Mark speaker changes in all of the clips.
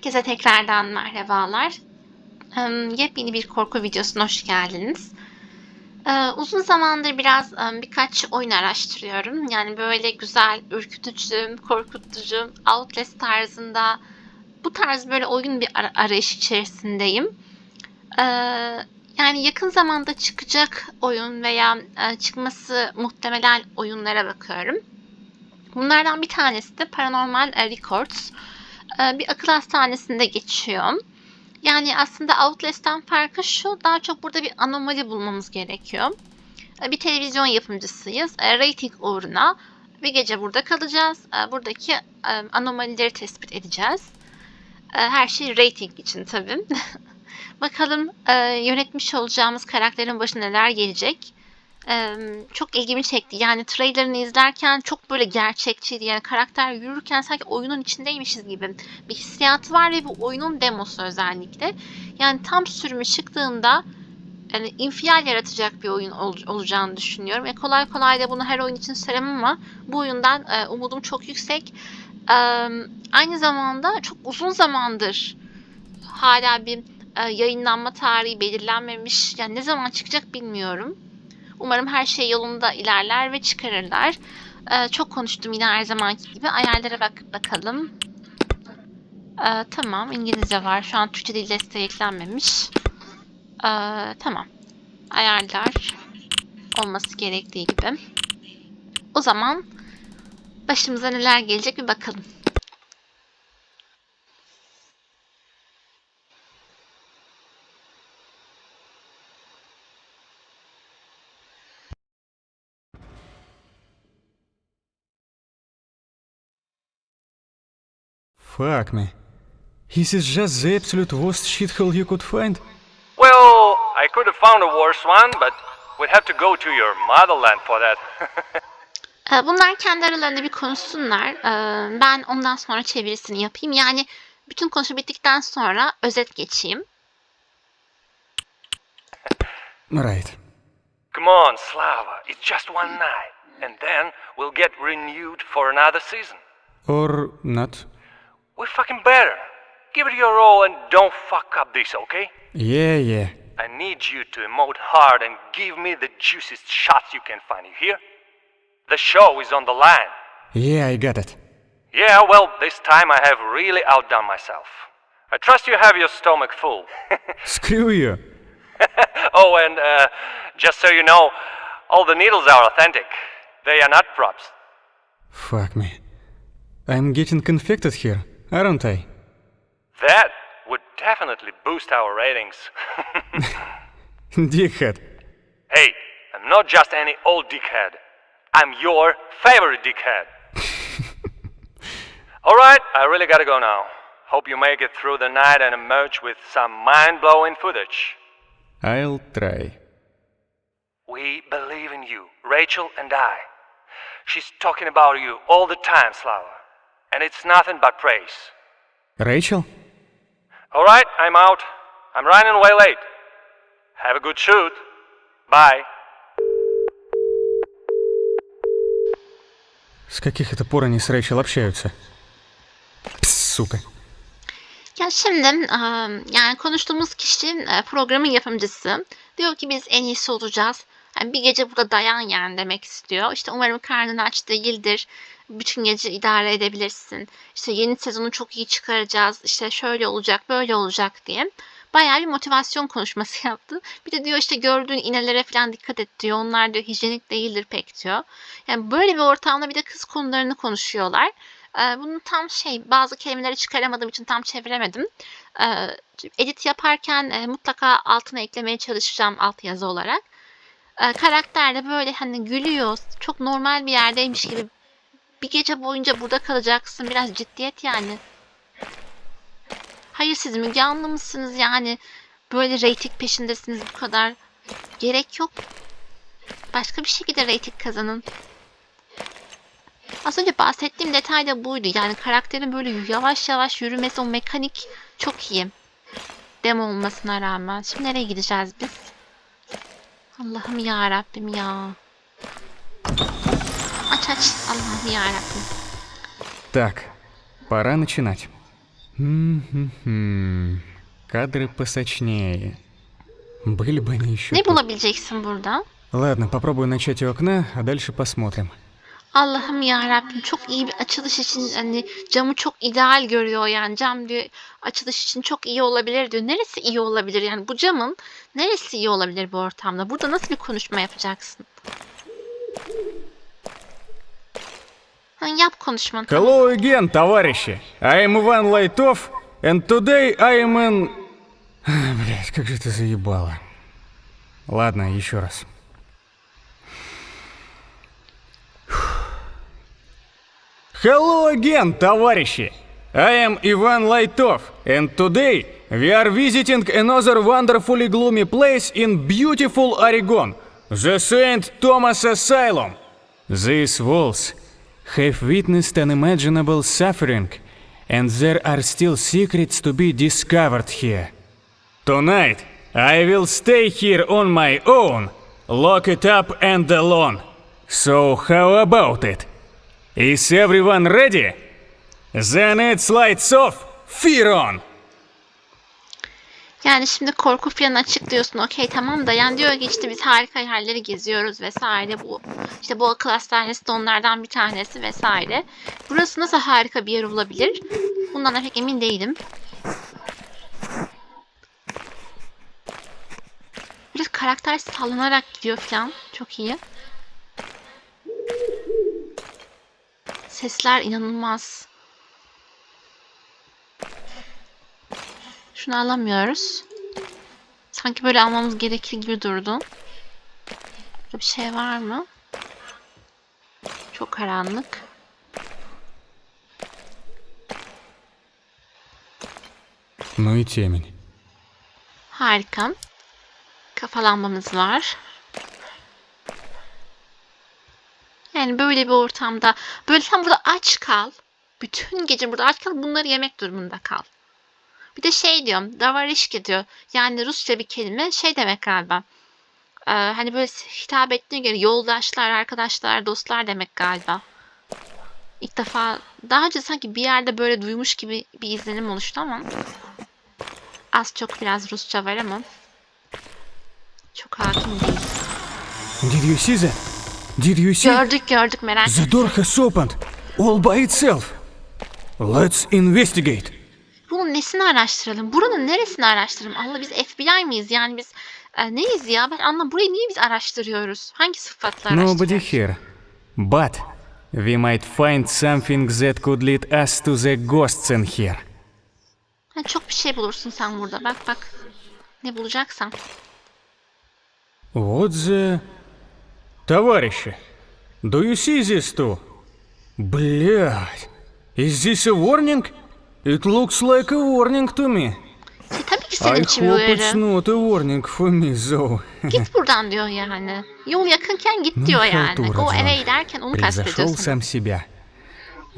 Speaker 1: Herkese tekrardan merhabalar. Yepyeni bir korku videosuna hoş geldiniz. Ee, Uzun zamandır biraz birkaç oyun araştırıyorum. Yani böyle güzel, ürkütücü, korkutucu, Outlast tarzında bu tarz böyle oyun bir ara- arayış içerisindeyim. Ee, yani yakın zamanda çıkacak oyun veya e, çıkması muhtemelen oyunlara bakıyorum. Bunlardan bir tanesi de Paranormal Records e, bir akıl hastanesinde geçiyor. Yani aslında Outlast'tan farkı şu, daha çok burada bir anomali bulmamız gerekiyor. E, Bir televizyon yapımcısıyız. E, Rating uğruna bir gece burada kalacağız. Buradaki e, anomalileri tespit edeceğiz. Her şey rating için tabii. Bakalım e, yönetmiş olacağımız karakterin başına neler gelecek. Çok ilgimi çekti. Yani trailerını izlerken çok böyle gerçekçiydi. Yani karakter yürürken sanki oyunun içindeymişiz gibi bir hissiyatı var ve bu oyunun demosu özellikle. Yani tam sürümü çıktığında yani infial yaratacak bir oyun ol- olacağını düşünüyorum. E kolay kolay da bunu her oyun için söylemem ama bu oyundan e, umudum çok yüksek. E, aynı zamanda çok uzun zamandır hala bir e, yayınlanma tarihi belirlenmemiş. Yani ne zaman çıkacak bilmiyorum. Umarım her şey yolunda ilerler ve çıkarırlar. E, çok konuştum yine her zamanki gibi. Ayarlara bak bakalım. Ee, tamam İngilizce var. Şu an Türkçe dil desteği eklenmemiş. Ee, tamam. Ayarlar olması gerektiği gibi. O zaman başımıza neler gelecek bir bakalım.
Speaker 2: Fuck me. Is this just the absolute worst shithole you could find?
Speaker 3: Well, I could have found a worse one, but we'd have to go to your motherland for that.
Speaker 1: Ee, bunlar kendi aralarında bir konuşsunlar. Ee, ben ondan sonra çevirisini yapayım. Yani bütün konuşma bittikten sonra özet geçeyim.
Speaker 2: Right.
Speaker 3: Come on, Slava, it's just one night, and then we'll get renewed for another season.
Speaker 2: Or not.
Speaker 3: We fucking better. Give it your all and don't fuck up this, okay?
Speaker 2: Yeah, yeah.
Speaker 3: I need you to emote hard and give me the juiciest shots you can find. You hear? The show is on the line.
Speaker 2: Yeah, I got it.
Speaker 3: Yeah, well, this time I have really outdone myself. I trust you have your stomach full.
Speaker 2: Screw you.
Speaker 3: oh, and uh, just so you know, all the needles are authentic. They are not props.
Speaker 2: Fuck me. I'm getting infected here, aren't I?
Speaker 3: That would definitely boost our ratings.
Speaker 2: Dickhead.
Speaker 3: hey, I'm not just any old dickhead. I'm your favorite dickhead. Alright, I really gotta go now. Hope you make it through the night and emerge with some mind blowing footage.
Speaker 2: I'll try.
Speaker 3: We believe in you, Rachel and I. She's talking about you all the time, Slava. And it's nothing but praise.
Speaker 2: Rachel?
Speaker 3: Alright, I'm out. I'm running way late. Have a good shoot. Bye.
Speaker 2: С каких это пор они с Рэйчел общаются? Пс, сука.
Speaker 1: Ya şimdi em, yani konuştuğumuz kişi e, programın yapımcısı. Diyor ki biz en iyisi olacağız. Yani bir gece burada dayan yani demek istiyor. İşte umarım karnın aç değildir. Bütün gece idare edebilirsin. İşte yeni sezonu çok iyi çıkaracağız. İşte şöyle olacak, böyle olacak diye. Bayağı bir motivasyon konuşması yaptı. Bir de diyor işte gördüğün inelere falan dikkat et diyor. Onlar diyor hijyenik değildir pek diyor. Yani böyle bir ortamda bir de kız konularını konuşuyorlar. Ee, bunu tam şey bazı kelimeleri çıkaramadığım için tam çeviremedim. Ee, edit yaparken e, mutlaka altına eklemeye çalışacağım altyazı olarak. Ee, karakter de böyle hani gülüyor. Çok normal bir yerdeymiş gibi. Bir gece boyunca burada kalacaksın. Biraz ciddiyet yani. Hayır siz Müge Anlı mısınız yani? Böyle reyting peşindesiniz bu kadar. Gerek yok. Başka bir şekilde reyting kazanın. Az önce bahsettiğim detay da buydu. Yani karakterin böyle yavaş yavaş yürümesi, o mekanik çok iyi. Demo olmasına rağmen. Şimdi nereye gideceğiz biz? Allah'ım ya Rabbim ya. Aç aç. Allah'ım ya Rabbim.
Speaker 2: Так, пора начинать. М-м-м. Кадры посочнее. Были бы они еще
Speaker 1: Ne bulabileceksin burada?
Speaker 2: Ладно, попробую начать у окна, а дальше посмотрим.
Speaker 1: Allah'ım ya Rabbim çok iyi bir açılış için hani camı çok ideal görüyor yani cam diyor açılış için çok iyi olabilir diyor. Neresi iyi olabilir yani bu camın neresi iyi olabilir bu ortamda? Burada nasıl bir konuşma yapacaksın? Ha, yap konuşmanı. tamam.
Speaker 2: Hello again, товарищи! I am Иван Лайтов, and today I am in... Блять, как же это заебало. Ладно, еще раз. Hello again, товарищи! I am Иван Лайтов, and today we are visiting another wonderfully gloomy place in beautiful Oregon, the St. Thomas Asylum. These walls have witnessed unimaginable suffering, and there are still secrets to be discovered here. Tonight, I will stay here on my own, lock it up and alone. So, how about it? Is everyone ready? Then it's lights off, fear on!
Speaker 1: Yani şimdi korku planı açıklıyorsun okey tamam da yani diyor ki işte biz harika yerleri geziyoruz vesaire bu işte bu akıl hastanesi de onlardan bir tanesi vesaire. Burası nasıl harika bir yer olabilir? Bundan da pek emin değilim. Biraz karakter sallanarak gidiyor falan. Çok iyi. Sesler inanılmaz. Şunu alamıyoruz. Sanki böyle almamız gerekir gibi durdu. Burada bir şey var mı? Çok karanlık.
Speaker 2: Muhit yemini.
Speaker 1: Harika. Kafalanmamız var. Yani böyle bir ortamda böyle sen burada aç kal. Bütün gece burada aç kal. Bunları yemek durumunda kal. Bir de şey diyorum. Davarişki diyor. Yani Rusça bir kelime. Şey demek galiba. Ee, hani böyle hitap ettiğine göre yoldaşlar, arkadaşlar, dostlar demek galiba. İlk defa daha önce sanki bir yerde böyle duymuş gibi bir izlenim oluştu ama az çok biraz Rusça var ama çok hakim değil.
Speaker 2: You see that? Did you see?
Speaker 1: Gördük gördük merak etme.
Speaker 2: The door has opened, all by itself. Let's investigate.
Speaker 1: Bunun nesini araştıralım? Buranın neresini araştıralım? Allah biz FBI miyiz? Yani biz e, neyiz ya? Ben anlam burayı niye biz araştırıyoruz? Hangi sıfatla
Speaker 2: Nobody
Speaker 1: araştırıyoruz?
Speaker 2: here. But we might find something that could lead us to the ghosts in here.
Speaker 1: Ha, çok bir şey bulursun sen burada. Bak bak. Ne bulacaksan.
Speaker 2: What the... Товарищи, do you see this too? Блядь, is this a warning? It looks like a warning to me.
Speaker 1: Şey, tabii ki
Speaker 2: I
Speaker 1: senin için bir
Speaker 2: hope it's
Speaker 1: uyarı.
Speaker 2: not a warning for me though.
Speaker 1: Git buradan diyor yani. Yol yakınken git diyor yani.
Speaker 2: халтура,
Speaker 1: O eve
Speaker 2: Джон.
Speaker 1: giderken onu
Speaker 2: Превзошел
Speaker 1: kastediyorsun.
Speaker 2: сам себя.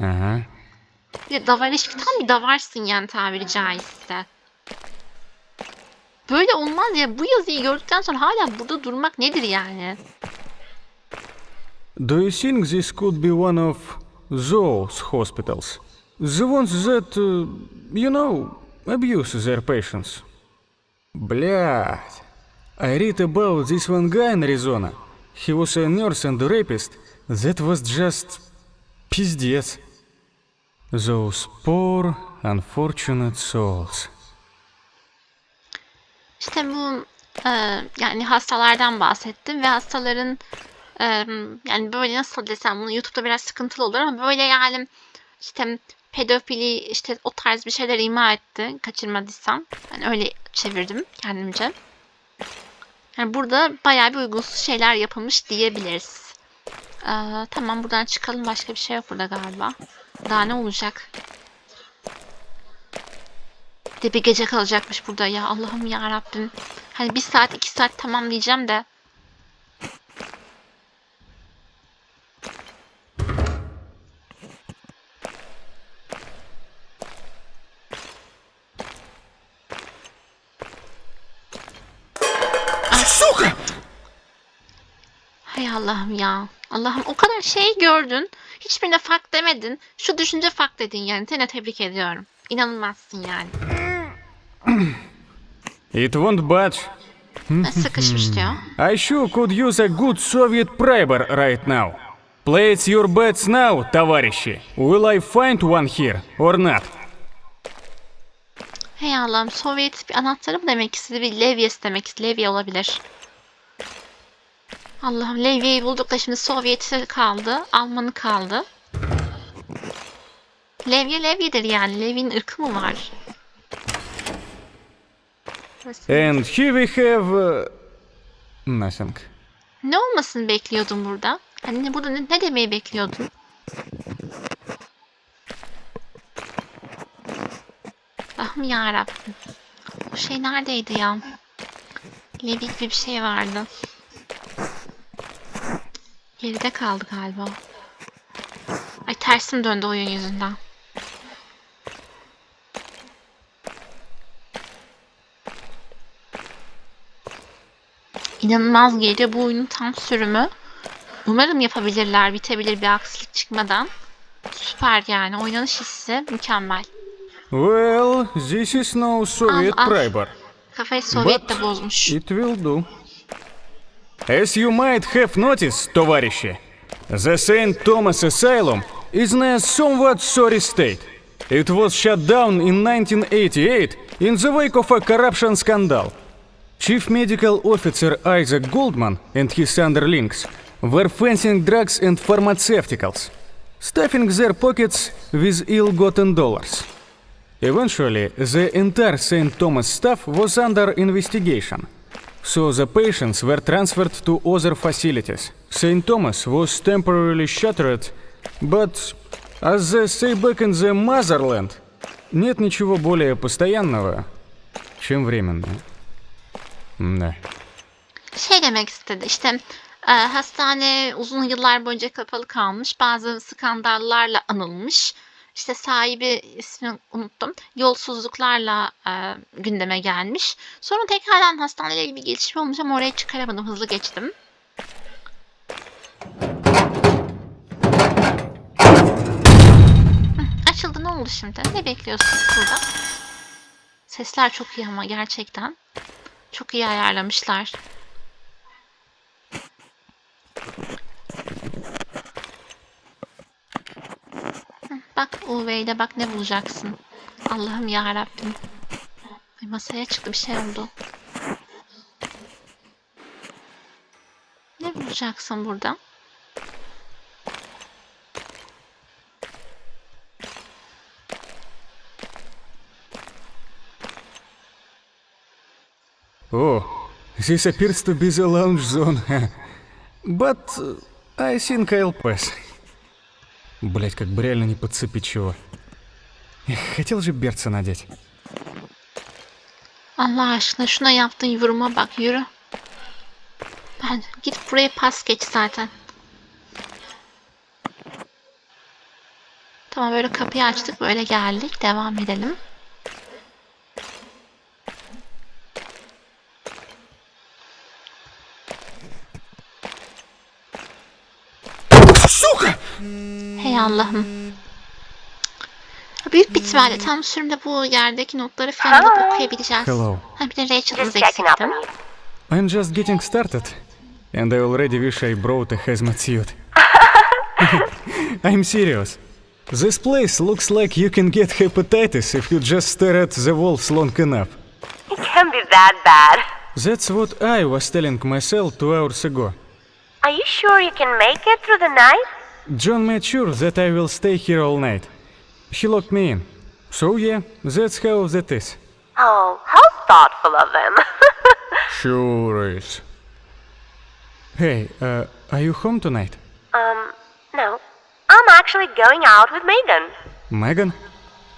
Speaker 2: Ага.
Speaker 1: Bir de davar ilişki tam bir davarsın yani tabiri caizse. Böyle olmaz ya. Bu yazıyı gördükten sonra hala burada durmak nedir yani?
Speaker 2: Do you think this could be one of those hospitals? The ones that, uh, you know, abuse their patients? Блядь. I read about this one guy in Arizona. He was a nurse and a rapist. That was just... пиздец. Those poor, unfortunate souls.
Speaker 1: İşte bu e, yani hastalardan bahsettim ve hastaların yani böyle nasıl desem bunu YouTube'da biraz sıkıntılı olur ama böyle yani işte pedofili işte o tarz bir şeyler ima etti kaçırmadıysam. Yani öyle çevirdim kendimce. Yani burada bayağı bir uygunsuz şeyler yapılmış diyebiliriz. Ee, tamam buradan çıkalım. Başka bir şey yok burada galiba. Daha ne olacak? De bir gece kalacakmış burada ya. Allah'ım ya Rabbim. Hani bir saat iki saat tamam diyeceğim de. Hay Allah'ım ya. Allah'ım o kadar şey gördün. Hiçbirine fark demedin. Şu düşünce fark dedin yani. Seni tebrik ediyorum. İnanılmazsın yani.
Speaker 2: It won't budge.
Speaker 1: Sıkışmış diyor.
Speaker 2: I sure could use a good Soviet primer right now. Place your bets now, товарищи. Will I find one here or not?
Speaker 1: Hey Allah'ım Sovyet bir anahtarı mı demek istedi? Bir levyesi demek istedi. Levye olabilir. Allah'ım levyeyi bulduk da şimdi Sovyet'i kaldı. Almanı kaldı. Levye levyedir yani. Levyenin ırkı mı var?
Speaker 2: And here we have... uh, nothing.
Speaker 1: Ne olmasını bekliyordun burada? Hani burada ne, ne demeyi bekliyordun? Allah'ım yarabbim. O şey neredeydi ya? Levi gibi bir şey vardı. Geride kaldı galiba. Ay tersim döndü oyun yüzünden. İnanılmaz geliyor bu oyunun tam sürümü. Umarım yapabilirler, bitebilir bir aksilik çıkmadan. Süper yani. Oynanış hissi mükemmel.
Speaker 2: Well, this is no Soviet primer.
Speaker 1: Kafayı Sovyet de bozmuş.
Speaker 2: It will do. As you might have noticed, товарищи, the St. Thomas Asylum is in a somewhat sorry state. It was shut down in 1988 in the wake of a corruption scandal. Chief Medical Officer Isaac Goldman and his underlings were fencing drugs and pharmaceuticals, stuffing their pockets with ill-gotten dollars. Eventually, the entire St. Thomas staff was under investigation, so the patients were transferred to other facilities. St. Thomas was temporarily shuttered, but, as they say back in the motherland, нет ничего более постоянного, чем временное. Да.
Speaker 1: Şey demek istedi işte e, hastane uzun yıllar boyunca kapalı kalmış. Bazı skandallarla anılmış. işte sahibi ismini unuttum. Yolsuzluklarla e, gündeme gelmiş. Sonra tekrardan hastaneyle ilgili bir gelişme olmuş ama oraya çıkaramadım. Hızlı geçtim. Açıldı ne oldu şimdi? Ne bekliyorsun burada? Sesler çok iyi ama gerçekten. Çok iyi ayarlamışlar. Bak UV'de bak ne bulacaksın. Allah'ım ya Rabbim. Ay masaya çıktı bir şey oldu. Ne bulacaksın burada?
Speaker 2: Oh, this appears to be the lounge zone. But uh, I think I'll pass. Блять, как бы реально не подцепить чего. Эх, хотел же берца надеть.
Speaker 1: Allah aşkına şuna yaptığın yoruma bak yürü. Ben git buraya pas geç zaten. Tamam böyle kapıyı açtık böyle geldik devam edelim.
Speaker 2: Сука!
Speaker 1: Hey Allah'ım. Büyük bir ihtimalle tam sürümde bu yerdeki notları falan alıp okuyabileceğiz.
Speaker 2: Hello.
Speaker 1: Ha bir de Rachel'ımız
Speaker 4: Just checking up
Speaker 1: eksikti.
Speaker 2: I'm just getting started. And I already wish I brought a hazmat suit. I'm serious. This place looks like you can get hepatitis if you just stare at the walls long enough.
Speaker 4: It can be that bad.
Speaker 2: That's what I was telling myself two hours ago.
Speaker 4: Are you sure you can make it through the night?
Speaker 2: John made sure that I will stay here all night. He locked me in. So yeah, that's how that is.
Speaker 4: Oh, how thoughtful of them.
Speaker 2: Sure is. Hey, uh, are you home tonight?
Speaker 4: um, no. I'm actually going out with Megan.
Speaker 2: Megan?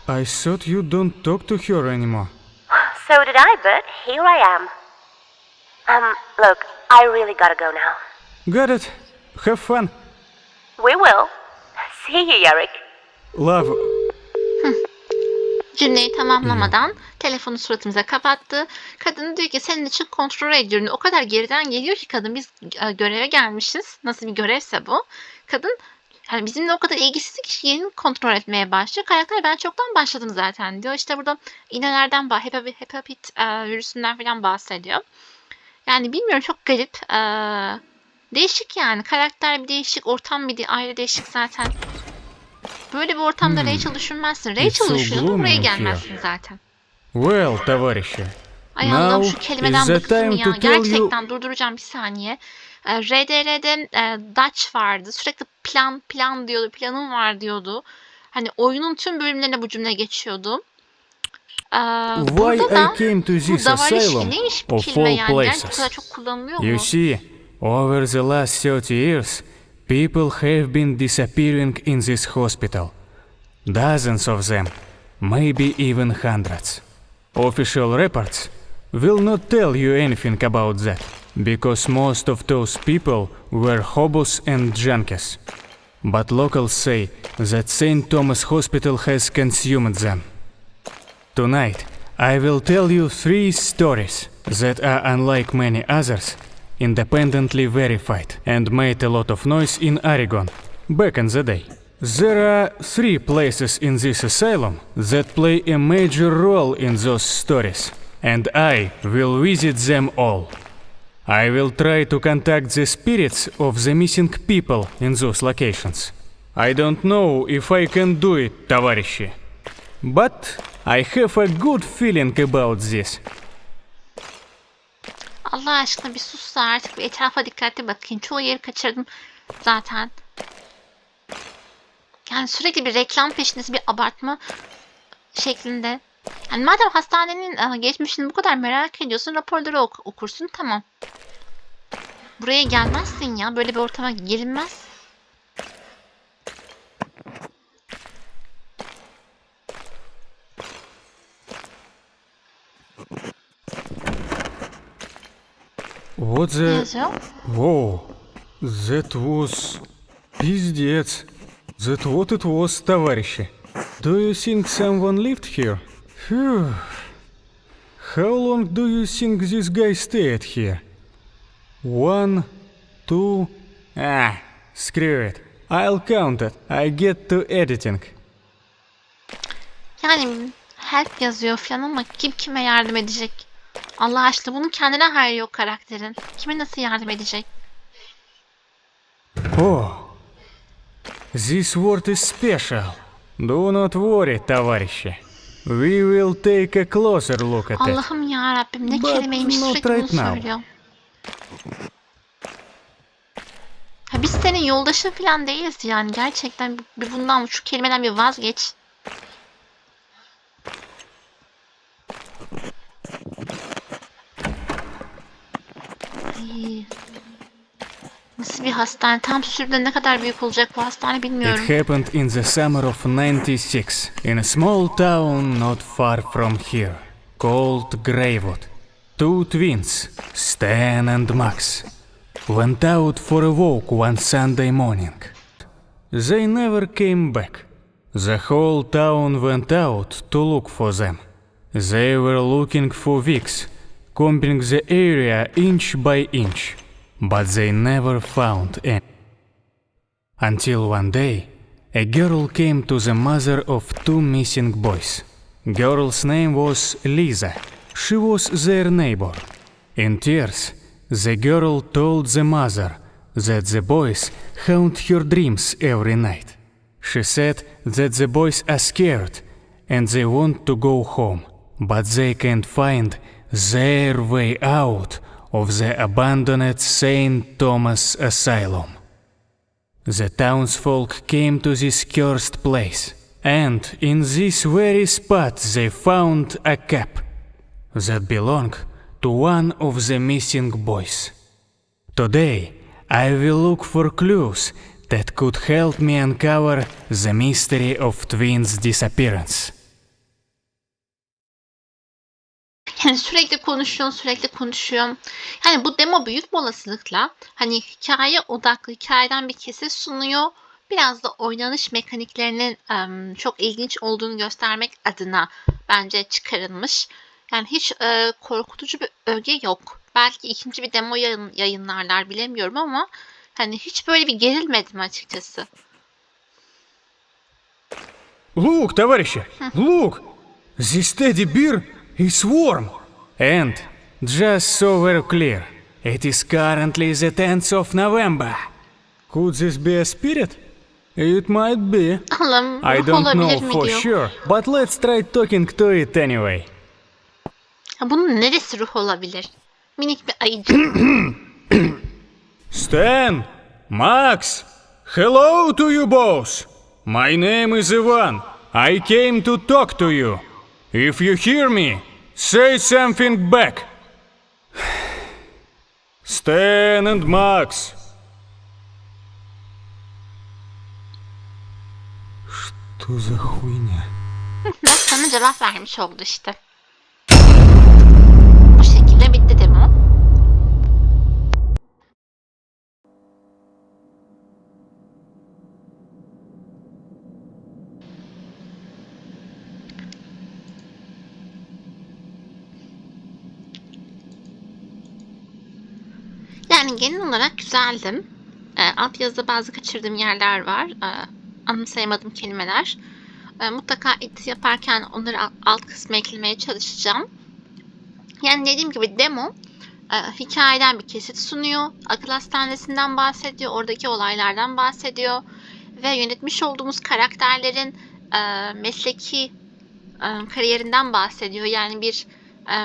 Speaker 2: I thought you don't talk to her anymore.
Speaker 4: So did I, but here I am. Um, look, I really gotta go now.
Speaker 2: Got it. Have fun.
Speaker 4: We will. See you, Yarek.
Speaker 2: Love.
Speaker 1: Cümleyi tamamlamadan telefonu suratımıza kapattı. Kadın diyor ki senin için kontrol ediyorum. O kadar geriden geliyor ki kadın biz e, göreve gelmişiz. Nasıl bir görevse bu. Kadın Yani bizimle o kadar ilgisiz ki yeni kontrol etmeye başlıyor. Karakter ben çoktan başladım zaten diyor. İşte burada iğnelerden bah, hepatit, hepatit e, virüsünden falan bahsediyor. Yani bilmiyorum çok garip. E, değişik yani. Karakter bir değişik, ortam bir de ayrı değişik zaten. Böyle bir ortamda
Speaker 2: Hmm.
Speaker 1: Rachel düşünmezsin.
Speaker 2: It's
Speaker 1: Rachel
Speaker 2: so
Speaker 1: düşünür
Speaker 2: gloomy
Speaker 1: buraya
Speaker 2: here.
Speaker 1: gelmezsin zaten.
Speaker 2: Well, товарищи,
Speaker 1: Ay Allah'ım
Speaker 2: Now
Speaker 1: şu kelimeden
Speaker 2: is the
Speaker 1: bıktım
Speaker 2: time
Speaker 1: ya.
Speaker 2: to tell you-
Speaker 1: Gerçekten durduracağım bir saniye. Ee, RDR'de e, Dutch vardı. Sürekli plan plan diyordu. Planım var diyordu. Hani oyunun tüm bölümlerine bu cümle geçiyordu. Ee,
Speaker 2: why
Speaker 1: burada da
Speaker 2: I came to
Speaker 1: bu
Speaker 2: this
Speaker 1: davarışki
Speaker 2: asylum
Speaker 1: neymiş bu
Speaker 2: of
Speaker 1: kelime
Speaker 2: all
Speaker 1: yani? Gerçi bu
Speaker 2: places?
Speaker 1: kadar çok kullanılıyor
Speaker 2: You
Speaker 1: mu?
Speaker 2: see, over the last 30 years, people have been disappearing in this hospital. Dozens of them, maybe even hundreds. Official reports will not tell you anything about that, because most of those people were hobos and junkies. But locals say that St. Thomas Hospital has consumed them. Tonight, I will tell you three stories that are unlike many others, independently verified, and made a lot of noise in Oregon back in the day. There are three places in this asylum that play a major role in those stories, and I will visit them all. I will try to contact the spirits of the missing people in those locations. I don't know if I can do it, товарищи. But I have a good feeling about this.
Speaker 1: Allah aşkına bir sus da artık bir etrafa dikkatli bakayım. Çoğu yeri kaçırdım zaten. Yani sürekli bir reklam peşindesi bir abartma şeklinde. Yani madem hastanenin geçmişini bu kadar merak ediyorsun raporları ok- okursun tamam. Buraya gelmezsin ya. Böyle bir ortama girilmez.
Speaker 2: What
Speaker 1: Ne
Speaker 2: the...
Speaker 1: yazıyor?
Speaker 2: Whoa, that was... Пиздец. That what it was, товарищи. Do you think someone lived here? Phew. How long do you think this guy stayed here? One, two... Ah, screw it. I'll count it. I get to editing.
Speaker 1: Yani help yazıyor falan ama kim kime yardım edecek? Allah aşkına bunun kendine hayrı yok karakterin. Kime nasıl yardım edecek?
Speaker 2: Oh, this word is special. Do not worry, товарищи. We will take a closer look at it.
Speaker 1: Allah'ım ya Rabbim ne
Speaker 2: But
Speaker 1: kelimeymiş
Speaker 2: not
Speaker 1: sürekli bunu
Speaker 2: right now.
Speaker 1: söylüyor. Ha biz senin yoldaşın falan değiliz yani gerçekten bir bundan şu kelimeden bir vazgeç. Hastane? Tam sürede ne kadar büyük olacak bu hastane bilmiyorum.
Speaker 2: It happened in the summer of 96 in a small town not far from here called Greywood. Two twins, Stan and Max, went out for a walk one Sunday morning. They never came back. The whole town went out to look for them. They were looking for weeks, combing the area inch by inch, but they never found any. Until one day, a girl came to the mother of two missing boys. Girl's name was Lisa. She was their neighbor. In tears, the girl told the mother that the boys haunt her dreams every night. She said that the boys are scared and they want to go home, but they can't find their way out of the abandoned St. Thomas Asylum. The townsfolk came to this cursed place, and in this very spot they found a cap that belonged to one of the missing boys. Today, I will look for clues that could help me uncover the mystery of twins' disappearance.
Speaker 1: Yani sürekli konuşuyorum, sürekli konuşuyorum. Yani bu demo büyük bir olasılıkla hani hikaye odaklı hikayeden bir kesit sunuyor. Biraz da oynanış mekaniklerinin em, çok ilginç olduğunu göstermek adına bence çıkarılmış. Yani hiç e, korkutucu bir öge yok. Belki ikinci bir demo yayın, yayınlarlar bilemiyorum ama hani hiç böyle bir gerilmedim açıkçası.
Speaker 2: Look, товарищи, look! This teddy bear is warm. And, just so very clear, it is currently the 10th of November. Could this be a spirit? It might be. I don't know for
Speaker 1: diyor.
Speaker 2: sure, but let's try talking to it anyway.
Speaker 1: Bunun neresi ruh olabilir? Minik bir ayıcık.
Speaker 2: Stan! Max! Hello to you both! My name is Ivan. I came to talk to you. If you hear me, say something back. Stan and Max. Что за хуйня?
Speaker 1: Bak sana cevap vermiş oldu işte. Bu şekilde bitti Genel olarak güzeldim. E, alt yazıda bazı kaçırdığım yerler var. E, anımsayamadığım kelimeler. E, mutlaka edit yaparken onları alt, alt kısma eklemeye çalışacağım. Yani dediğim gibi demo e, hikayeden bir kesit sunuyor. Akıl hastanesinden bahsediyor. Oradaki olaylardan bahsediyor. Ve yönetmiş olduğumuz karakterlerin e, mesleki e, kariyerinden bahsediyor. Yani bir e,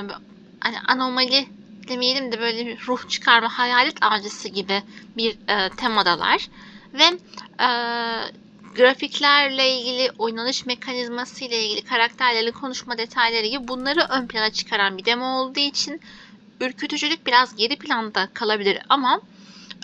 Speaker 1: hani anomali demeyelim de böyle bir ruh çıkarma hayalet avcısı gibi bir e, temadalar. Ve e, grafiklerle ilgili, oynanış mekanizması ile ilgili, karakterlerin konuşma detayları gibi bunları ön plana çıkaran bir demo olduğu için ürkütücülük biraz geri planda kalabilir ama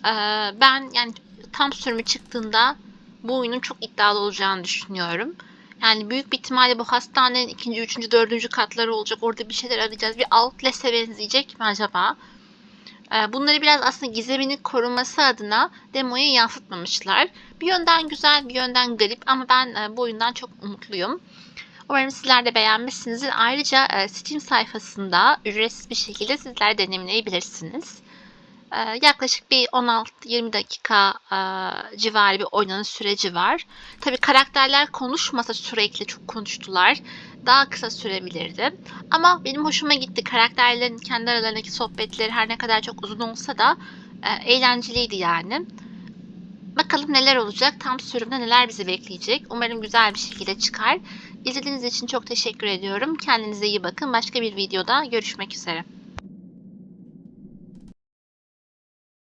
Speaker 1: e, ben yani tam sürümü çıktığında bu oyunun çok iddialı olacağını düşünüyorum. Yani büyük bir ihtimalle bu hastanenin ikinci, üçüncü, dördüncü katları olacak. Orada bir şeyler arayacağız. Bir outlets'e benzeyecek mi acaba? Ee, Bunları biraz aslında gizemini koruması adına demoya yansıtmamışlar. Bir yönden güzel, bir yönden garip ama ben e, bu oyundan çok umutluyum. Umarım sizler de beğenmişsinizdir. Ayrıca e, Steam sayfasında ücretsiz bir şekilde sizler deneyimleyebilirsiniz. Ee, Yaklaşık bir 16-20 dakika e, civarı bir oynanış süreci var. Tabii karakterler konuşmasa sürekli çok konuştular. Daha kısa sürebilirdi. Ama benim hoşuma gitti. Karakterlerin kendi aralarındaki sohbetleri her ne kadar çok uzun olsa da e, eğlenceliydi yani. Bakalım neler olacak, tam sürümde neler bizi bekleyecek. Umarım güzel bir şekilde çıkar. İzlediğiniz için çok teşekkür ediyorum. Kendinize iyi bakın. Başka bir videoda görüşmek üzere.